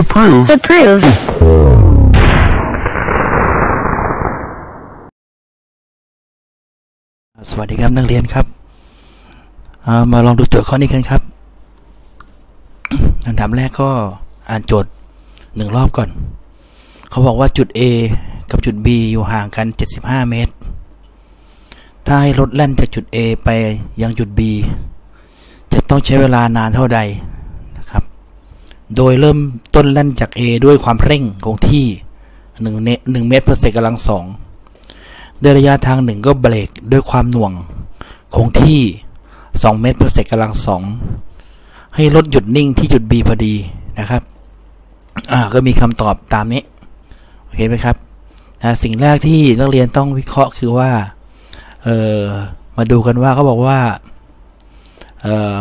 Approve. Approve. สวัสดีครับนักเรียนครับอ่ามาลองดูโจทย์ข้อนี้กันครับอันดับแรกก็อ่านโจทย์หนึ่งรอบก่อน เขาบอกว่าจุด A กับจุด B อยู่ห่างกัน 75 เมตร ถ้าให้รถแล่นจากจุด A ไปยังจุด B จะต้องใช้เวลานานเท่าใดนะครับ โดยเริ่มต้นแล่นจาก A ด้วยความเร่งคงที่1เมตร1เมตร per second กำลังสองด้วยระยะทางหนึ่งก็เบรกด้วยความหน่วง คงที่ 2 เมตร per second กำลังสองให้รถหยุดนิ่งที่จุด B พอดีนะครับ อ่าก็มีคำตอบตามนี้โอเคไหมครับนะสิ่งแรกที่นักเรียนต้องวิเคราะห์คือว่า เออมาดูกันว่าเขาบอกว่า เออ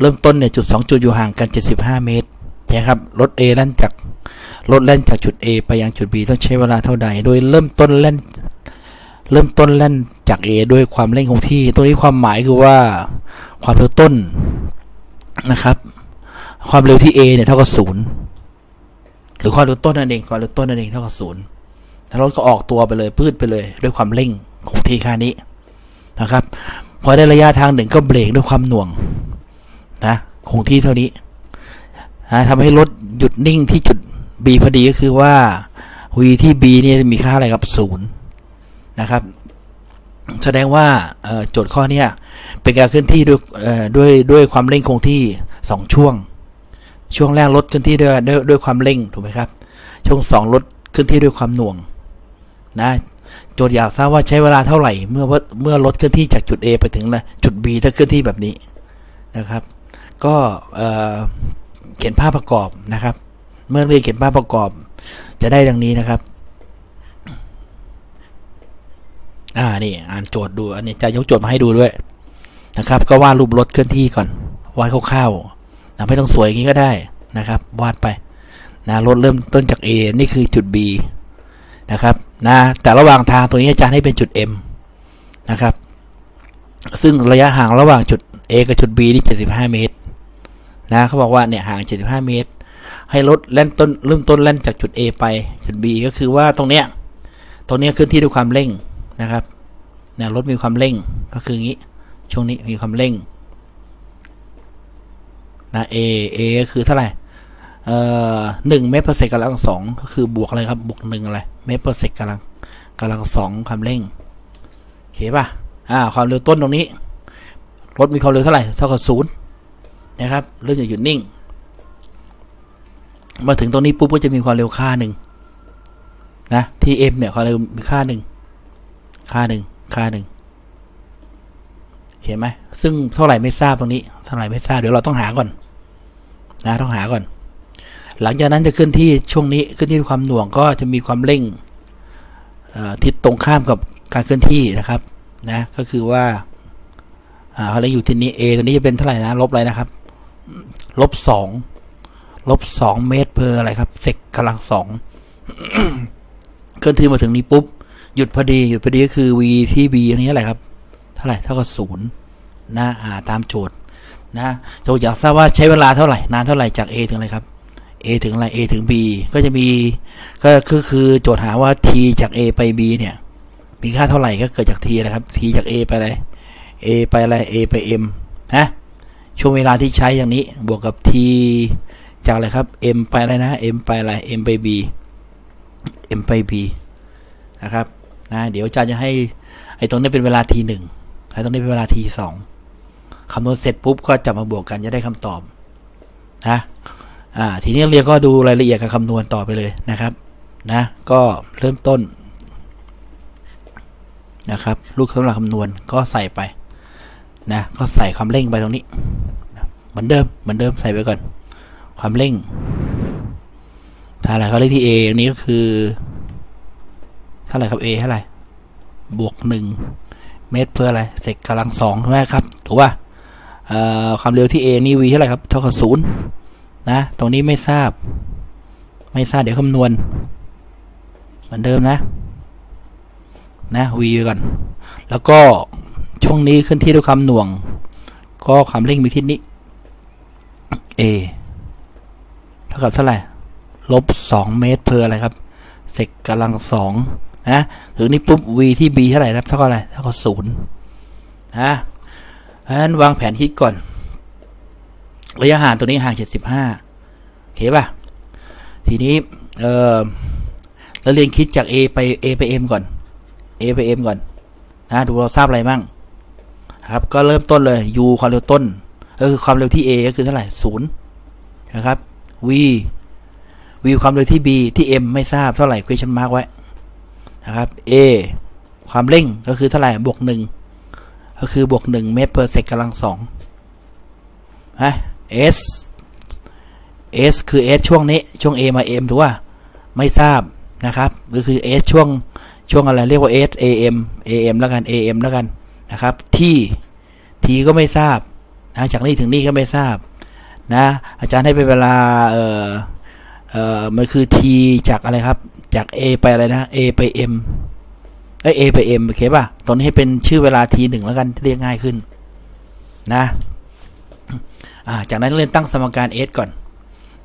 เริ่มต้นเนี่ยจุด 2 จุดอยู่ห่างกัน 75 เมตรใช่ครับรถ A แล่นจากรถแล่นจากจุด A ไปยังจุด B ต้องใช้เวลาเท่าใด โดยเริ่มต้นแล่น เริ่มต้นแล่นจาก A ด้วยความเร่งคงที่ ตรงนี้ความหมายคือว่าความเร็วต้นนะครับ ความเร็วที่ A เนี่ยเท่ากับศูนย์หรือความเร็วต้นนั่นเองความเร็วต้นนั่นเองเท่ากับศูนย์แล้วรถก็ออกตัวไปเลยพืดไปเลย ด้วยความเร่งคงที่ค่านี้นะครับ พอได้ระยะทางหนึ่งก็เบรกด้วยความหน่วง นะคงที่เท่านี้นะทำให้รถหยุดนิ่งที่จุด B พอดีก็คือว่า v ที่ B เนี่ยมีค่าอะไรครับศูนย์นะครับ แสดงว่าโจทย์ข้อนี้เป็นการเคลื่อนที่ด้วยด้วยด้วยความเร่งคงที่สองช่วง ช่วงแรกรถเคลื่อนที่ด้วยด้วยด้วยความเร่งถูกไหมครับ ช่วงสองรถเคลื่อนที่ด้วยความหน่วงนะโจทย์อยากทราบว่าใช้เวลาเท่าไหร่ เมื่อเมื่อรถเคลื่อนที่จากจุด A ไปถึงจุด B ถ้าเคลื่อนที่แบบนี้นะครับ ก็เขียนภาพประกอบนะครับ เมื่อเรียนเขียนภาพประกอบ จะได้ดังนี้นะครับ อ่านี่อ่านโจทย์ดู อันนี้จะยกโจทย์มาให้ดูด้วยนะครับ ก็วาดรูปรถเคลื่อนที่ก่อนวาดคร่าวๆนะไม่ต้องสวยอย่างนี้ก็ได้นะครับ วาดไปนะรถเริ่มต้นจาก A นี่คือจุด B นะครับนะแต่ระหว่างทางตัวนี้อาจารย์ให้เป็นจุด M นะครับ ซึ่งระยะห่างระหว่างจุด A กับจุด B นี่ 75 เมตร นะเขาบอกว่าเนี่ยห่าง 75 เมตร ให้รถแล่นต้นเริ่มต้นแล่นจากจุด A ไปจุด B ก็คือว่าตรงเนี้ยตรงเนี้ยเคลื่อนที่ด้วยความเร่งนะครับเนี่ยรถมีความเร่งก็คืออย่างนี้ ช่วงนี้มีความเร่งนะ A A ก็คือเท่าไหร่เอ่อหนึ่งเมตร per second กำลังสองก็คือบวกอะไรครับบวกหนึ่งอะไรเมตร per second กำลังกำลังสองความเร่งโอเคป่ะอ่าความเร็วต้นตรงนี้ รถมีความเร็วเท่าไหร่เท่ากับศูนย์ นะครับเริ่มจากหยุดนิ่ง มาถึงตรงนี้ปุ๊บก็จะมีความเร็วค่าหนึ่งนะที่ m เนี่ยความเร็วมีค่าหนึ่งค่าหนึ่งค่าหนึ่งเห็นไหมซึ่งเท่าไหร่ไม่ทราบตรงนี้เท่าไหร่ไม่ทราบเดี๋ยวเราต้องหาก่อนนะต้องหาก่อน หลังจากนั้นจะขึ้นที่ช่วงนี้ขึ้นที่ความหน่วงก็จะมีความเร่งทิศตรงข้ามกับการเคลื่อนที่นะครับนะก็คือว่าอ่าเขาเลยอยู่ที่นี้ A ตัวนี้จะเป็นเท่าไหร่นะลบอะไรนะครับ ลบสองลบสองเมตรเพออะไรครับเซกกำลังสองเคลื่อนที่มาถึงนี้ปุ๊บ หยุดพอดีหยุดพอดีก็คือ v ที่ b อันนี้อะไรครับ เท่าไหร่เท่ากับศูนย์นะอ่าตามโจทย์นะโจทย์อยากทราบว่าใช้เวลาเท่าไหร่นานเท่าไหร่จาก a ถึงอะไรครับ a ถึงอะไร a ถึง b ก็จะมีก็คือคือโจทย์หาว่า t จาก a ไป b เนี่ย มีค่าเท่าไหร่ก็เกิดจาก t นะครับ t จาก a ไปอะไร a ไปอะไร a ไป m นะ ช่วงเวลาที่ใช้อย่างนี้ บวกกับ t จากอะไรครับ m ไปอะไรนะ m ไปอะไร m ไป b m ไป b นะครับนะเดี๋ยวอาจารย์จะให้ไอ้ตรงนี้เป็นเวลา t หนึ่งไอ้ตรงนี้เป็นเวลา t สองคำนวณเสร็จปุ๊บก็จับมาบวกกันจะได้คำตอบนะอ่าทีนี้เรียนก็ดูรายละเอียดการคำนวณต่อไปเลยนะครับนะก็เริ่มต้นนะครับ ลูกสำหรับคำนวณก็ใส่ไปนะก็ใส่คำเร่งไปตรงนี้ เหมือนเดิมเหมือนเดิมใส่ไปก่อน ความเร่งถ้าอะไรเขาเรียกที่ A อันนี้ก็คือเท่าไหร่ครับ A เท่าไหร่บวกหนึ่งเมตรเพื่ออะไรเสกกำลังสองใช่ไหมครับถูกป่ะความเร็วที่ A นี่ v เท่าไหร่ครับเท่ากับศูนย์นะ ตรงนี้ไม่ทราบ ไม่ทราบเดี๋ยวคำนวณ เหมือนเดิมนะ นะ v ก่อน แล้วก็ช่วงนี้ขึ้นที่ด้วยความหน่วง ก็ความเร่งมีทิศนี้ A เท่ากับเท่าไหร่ ลบสองเมตรเพออะไรครับ เซกกำลังสองนะถึงนี้ปุ๊บ v ที่ b เท่าไหร่ครับเท่ากับอะไร เท่ากับศูนย์นะเพราะฉะนั้นวางแผนคิดก่อน ระยะห่างตัวนี้ห่างเจ็ดสิบห้าโอเคป่ะ ทีนี้ เออเราเรียนคิดจาก a ไป a ไป m ก่อน a ไป m ก่อน นะ ดูเราทราบอะไรบ้าง ครับ ก็เริ่มต้นเลย u ความเร็วต้น ก็คือความเร็วที่ a ก็คือเท่าไหร่ศูนย์นะครับ v v ความเร็วที่ b ที่ m ไม่ทราบเท่าไหร่ question mark ไว้นะครับ a ความเร่งก็คือเท่าไหร่บวกหนึ่งก็คือบวกหนึ่งเมตร per sec กำลังสองฮะ s s คือ s ช่วงนี้ช่วง a มา m ถูกว่าไม่ทราบนะครับก็คือ s ช่วงช่วงอะไรเรียกว่า s am am แล้วกัน am แล้วกันนะครับที่ t ก็ไม่ทราบ นะจากนี้ถึงนี่ก็ไม่ทราบนะอาจารย์ให้เป็นเวลาเออเออมันคือ t จากอะไรครับ จาก a ไปอะไรนะ a ไป m เอ a ไป m โอเคป่ะตรงนี้ให้เป็นชื่อเวลา t หนึ่งแล้วกันเรียกง่ายขึ้นนะจากนั้นเรียนตั้งสมการ s ก่อน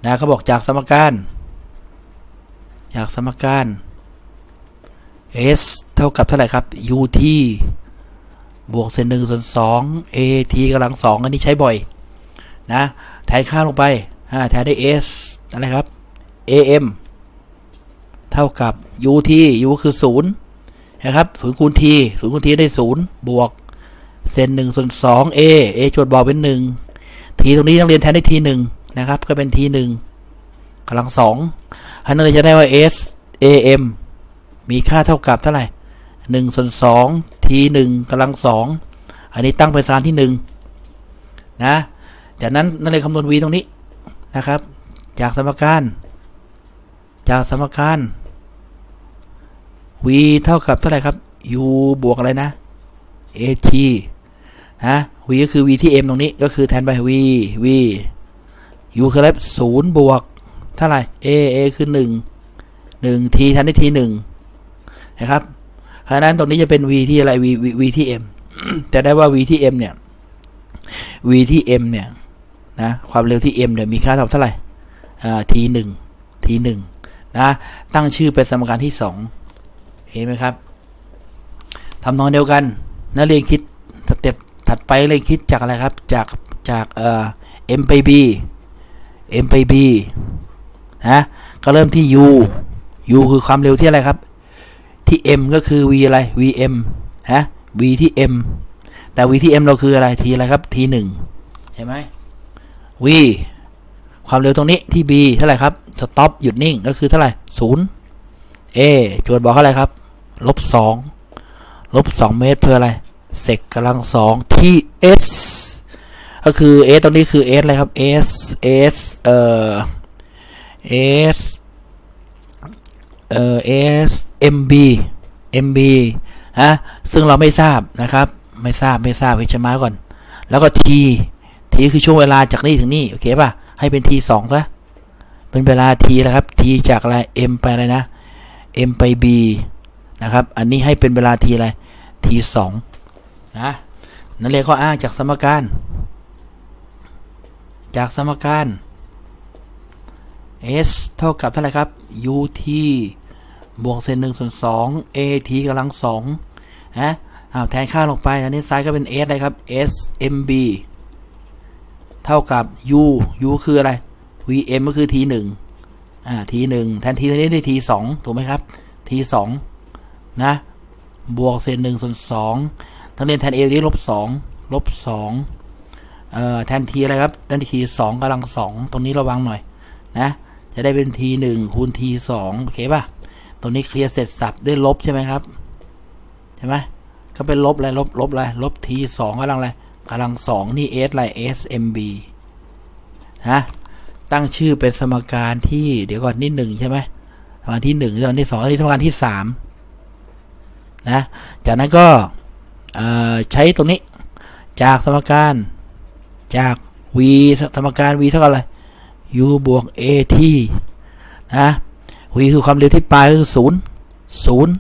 นะเขาบอกจากสมการ จากสมการ s เท่ากับเท่าไหร่ครับ ut บวกเศษหนึ่งส่วนสอง at กำลังสองอันนี้ใช้บ่อย นะ แทนค่าลงไปแทนได้ s อะไรครับ am เท่ากับ ut u คือศูนย์นะครับศูนย์คูณ t ศูนย์คูณ t ได้ศูนย์บวก เศษหนึ่งส่วนสอง a a จดบอกเป็นหนึ่ง t ตรงนี้นักเรียนแทนได้ t หนึ่งนะครับ ก็เป็น t หนึ่งกำลังสองอันนั้นเลยจะได้ว่า s am มีค่าเท่ากับเท่าไหร่หนึ่งส่วนสอง ทีหนึ่งกำลังสองอันนี้ตั้งเป็นสารที่หนึ่งนะจากนั้นนั่นเลยคำนวณ v ตรงนี้นะครับ จากสมการ จากสมการ v เท่ากับเท่าไหร่ครับ u บวกอะไรนะ at นะ v ก็คือ v ที่ m ตรงนี้ก็คือแทนไป v v u คืออะไรศูนย์บวกเท่าไหร่ a a คือหนึ่งหนึ่ง t แทนได้ t หนึ่งนะครับ เพราะนั้นตรงนี้จะเป็น v ที่อะไร v v, v ที่ m จะได้ว่า v ที่ m เนี่ย v ที่ m เนี่ยนะความเร็วที่ m เนี่ยมีค่าเท่าเท่าไหร่ t หนึ่ง t หนึ่งนะตั้งชื่อเป็นสมการที่สองเห็นไหมครับทำนองเดียวกันนักเรียนคิดสเต็ปถัดไปเรียนคิดจากอะไรครับ จากจากเอ่อ m ไป b m ไป b นะก็เริ่มที่ u u คือความเร็วที่อะไรครับ ที่ m ก็คือ v อะไร vm ฮะ v ที่ m แต่ v ที่ m เราคืออะไร t อะไรครับ t หนึ่งใช่ไหม v ความเร็วตรงนี้ที่ b เท่าไหร่ครับ stop หยุดนิ่งก็คือเท่าไหร่ศูนย์ a โจทย์บอกเท่าไหร่ครับ ลบสองลบสองเมตรเพื่ออะไรเซกกำลังสองที่ s ก็คือ s ตรงนี้คือ s อะไรครับ s s เอ่อ s เอ่อ s mb mb ฮะซึ่งเราไม่ทราบนะครับ ไม่ทราบไม่ทราบให้ชมาก่อน แล้วก็ t t คือช่วงเวลาจากนี่ถึงนี่โอเคป่ะ ให้เป็น t สองซะเป็นเวลา t นะครับ t จากอะไร m ไปอะไรนะ m ไป b นะครับ อันนี้ให้เป็นเวลา t อะไร t สองนะนั่นเรียกข้ออ้างจากสมการ จากสมการ s เท่ากับเท่าไหร่ครับ ut บวกเศษหนึ่งส่วนสอง at กำลังสองนะอ้าวแทนค่าลงไปอันนี้ซ้ายก็เป็น s เลยครับ s mb เท่ากับ u u คืออะไร vm ก็คือ t หนึ่งอ่า t หนึ่งแทน t ตัวนี้ได้ t สองถูกไหมครับ t สองนะ บวกเศษหนึ่งส่วนสองทั้งเรียนแทน a นี้ลบสองลบสองเอ่อแทน t อะไรครับแทน t สองกำลังสองตรงนี้ระวังหน่อยนะ จะได้เป็น t หนึ่งคูณ t สองโอเคป่ะ ตรงนี้เคลียร์เสร็จสับด้วยลบใช่ไหมครับใช่ไหมก็เป็นลบอะไรลบลบอะไรลบ t สองกำลังอะไรกำลังสองนี่ s อะไร s mb นะตั้งชื่อเป็นสมการที่เดี๋ยวก่อนนี่หนึ่งใช่ไหมสมการที่หนึ่งสมการที่สองนี่สมการที่สามนะจากนั้นก็ใช้ตรงนี้จากสมการจาก v สมการ v เท่ากับอะไร u บวก at นะ v คือความเร็วที่ปลายก็คือศูนย์ศูนย์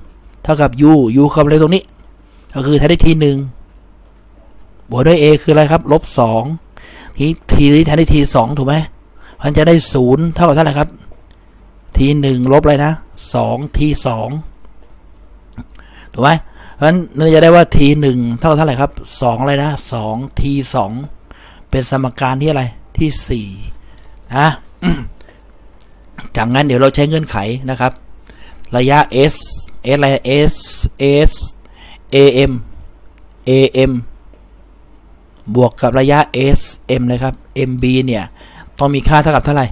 เท่ากับ u u ความเร็วตรงนี้ ก็คือแทนได้ทีหนึ่งบวกด้วย a คืออะไรครับลบสองทีทีแทนได้ทีสองถูกไหมมันจะได้ศูนย์เท่ากับเท่าไหร่ครับทีหนึ่งลบอะไรนะสองทีสองถูกไหมเพราะฉะนั้นเราจะได้ว่าทีหนึ่งเท่ากับเท่าไหร่ครับสองอะไรนะสองทีสองเป็นสมการที่อะไรที่สี่นะ จากนั้นเดี๋ยวเราใช้เงื่อนไขนะครับ ระยะ s s อะไร s s am am บวกกับระยะ s m เลยครับ mb เนี่ย ต้องมีค่าเท่ากับเท่าไหร่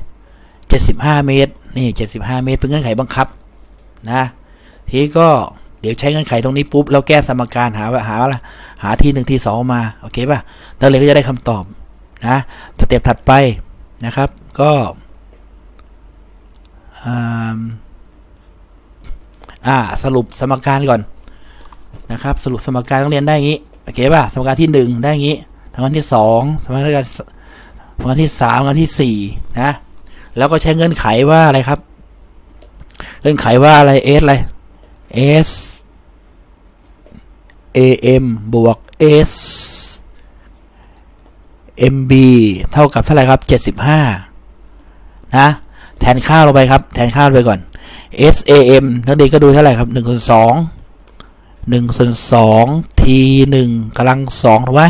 75 เมตร นี่ 75 เมตร เป็นเงื่อนไขบังคับ นะ ทีก็เดี๋ยวใช้เงื่อนไขตรงนี้ปุ๊บแล้วแก้สมการหาหาอะไรหาทีหนึ่งทีสองมา โอเคป่ะแล้วเลยก็จะได้คำตอบ นะ สเต็ปถัดไปนะครับ ก็ อ่าสรุปสมการก่อนนะครับ สรุปสมการต้องเรียนได้อย่างนี้โอเคป่ะสมการที่หนึ่งได้อย่างนี้สมการที่สองสมการสมการที่สามสมการที่สี่นะแล้วก็ใช้เงื่อนไขว่าอะไรครับ เงื่อนไขว่าอะไร s อะไร s am บวก s mb เท่ากับเท่าไหร่ครับเจ็ดสิบห้านะ แทนค่าลงไปครับ แทนค่าลงไปก่อน sam ทั้งดีก็ดูเท่าไหร่ครับหนึ่งส่วนสองหนึ่งส่วนสองทีหนึ่งกำลังสองถูกไหม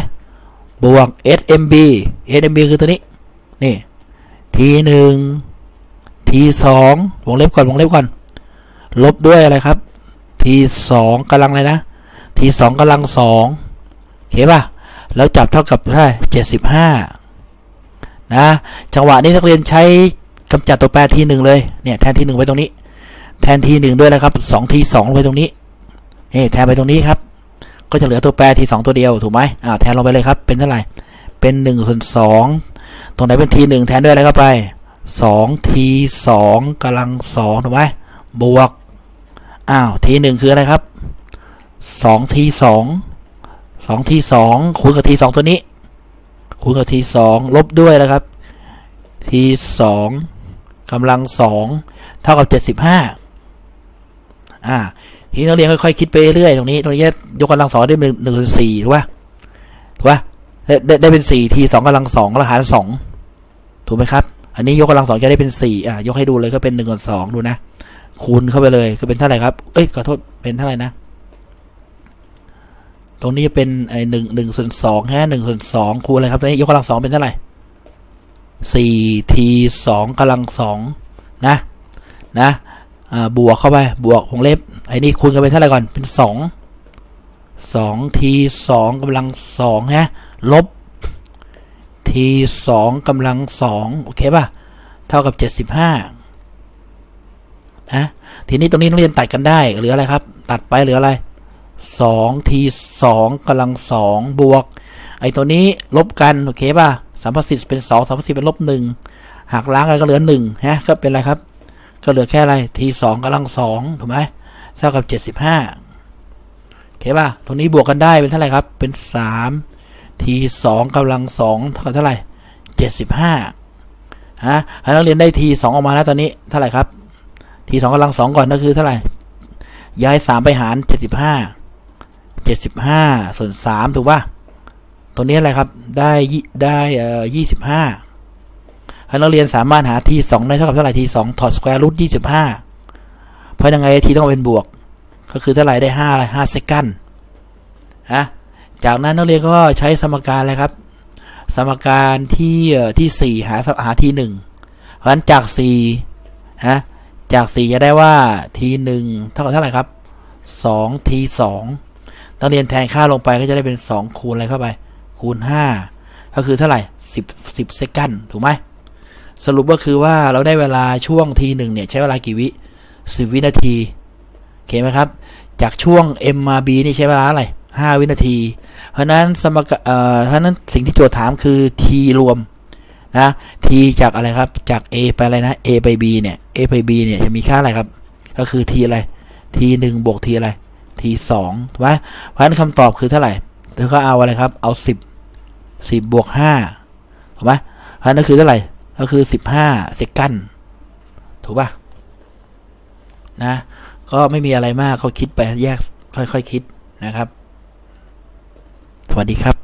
บวก smb smb คือตัวนี้ นี่ทีหนึ่งทีสองวงเล็บก่อนวงเล็บก่อน ลบด้วยอะไรครับทีสองกำลังอะไรนะทีสองกำลังสองโอเคป่ะ แล้วจับเท่ากับเท่าไหร่เจ็ดสิบห้านะ จังหวะนี้นักเรียนใช้ กำจัดตัวแปรทีหนึ่งเลยเนี่ยแทนทีหนึ่งไปตรงนี้ แทนทีหนึ่งด้วยนะครับสองทีสองไปตรงนี้นี่แทนไปตรงนี้ครับ ก็จะเหลือตัวแปรทีสองตัวเดียวถูกไหมอ่าแทนลงไปเลยครับเป็นเท่าไหร่เป็นหนึ่งส่วนสองตรงไหนเป็นทีหนึ่งแทนด้วยอะไรเข้าไปสองทีสองกำลังสองถูกไหมบวกอ้าวทีหนึ่งคืออะไรครับสองทีสองสองทีสองคูณกับทีสองตัวนี้คูณกับทีสองลบด้วยนะครับทีสอง กำลังสองเท่ากับเจ็ดสิบห้าอ่าทีนักเรียนค่อยๆคิดไปเรื่อยตรงนี้ตรงนี้ยกกำลังสองได้หนึ่งหนึ่งสี่ถูกป่ะถูกป่ะได้ได้เป็นสี่ทีสองกำลังสองแล้วหารสองถูกไหมครับ อันนี้ยกกำลังสองจะได้เป็นสี่อะยกให้ดูเลยก็เป็นหนึ่งกับสองดูนะ คูณเข้าไปเลยก็เป็นเท่าไหร่ครับ เอ้ยขอโทษเป็นเท่าไหร่นะ ตรงนี้จะเป็นไอหนึ่งหนึ่งส่วนสองแค่หนึ่งส่วนสองคูณอะไรครับตรงนี้ยกกำลังสองเป็นเท่าไหร่ สี่ทีสองกำลังสองนะนะบวกเข้าไปบวกวงเล็บไอ้นี่คูณกันไปเท่าไหร่ก่อนเป็นสองสองทีสองกำลังสองฮะลบทีสองกำลังสองโอเคป่ะ เท่ากับเจ็ดสิบห้านะทีนี้ตรงนี้นักเรียนตัดกันได้เหลืออะไรครับ ตัดไปเหลืออะไรสองทีสองกำลังสองบวก ไอ้ตัวนี้ลบกัน โอเคป่ะสามพัสิบเป็นสองสามพัสิบเป็นลบหนึ่งหักล้างกันก็เหลือหนึ่งฮะก็เป็นอะไรครับ ก็เหลือแค่อะไรทีสองกำลังสองถูกไหมเท่ากับเจ็ดสิบห้าโอเคป่ะตรงนี้บวกกันได้เป็นเท่าไหร่ครับ เป็นสามทีสองกำลังสองเท่ากับเท่าไหร่เจ็ดสิบห้าฮะให้นักเรียนได้ทีสองออกมาแล้วตอนนี้เท่าไหร่ครับทีสองกำลังสองก่อนก็คือเท่าไหร่ย้ายสามไปหารเจ็ดสิบห้าเจ็ดสิบห้าส่วนสามถูกป่ะ ตัวนี้อะไรครับ ได้ได้เอ่อยี่สิบห้าให้นักเรียนสามารถหาทีสองได้เท่ากับเท่าไหร่ทีสองถอดสแควร์รูทยี่สิบห้าเพราะยังไงทีต้องเป็นบวก ก็คือเท่าไหร่ได้ห้าอะไรห้าเซกันฮะจากนั้นนักเรียนก็ใช้สมการอะไรครับ สมการที่ที่สี่หาหาทีหนึ่งเพราะฉะนั้นจากสี่ฮะจากสี่จะได้ว่าทีหนึ่งเท่ากับเท่าไหร่ครับสองทีสองนักเรียนแทนค่าลงไปก็จะได้เป็นสองคูณอะไรเข้าไป คูณห้าก็คือเท่าไหร่สิบสิบเซกันถูกไหมสรุปก็คือว่าเราได้เวลาช่วงทีหนึ่งเนี่ยใช้เวลากี่วิสิบวินาทีโอเคไหมครับ จากช่วง M มา B นี่ใช้เวลาอะไรห้าวินาที เพราะนั้นสมการเอ่อเพราะนั้นสิ่งที่โจทย์ถามคือ t รวมนะ t จากอะไรครับ จาก a ไปอะไรนะ a ไป b เนี่ย a ไป b เนี่ยจะมีค่าอะไรครับ ก็คือ t อะไร t หนึ่งบวก t อะไร t สองถูกไหมเพราะนั้นคำตอบคือเท่าไหร่ เธอก็เอาอะไรครับ เอาสิบสิบบวกห้าถูกไหมนั้นคือเท่าไหร่ ก็คือสิบห้าเซกัน ถูกป่ะ นะ ก็ไม่มีอะไรมากเขาคิดไปแยกค่อยๆคคิดนะครับ สวัสดีครับ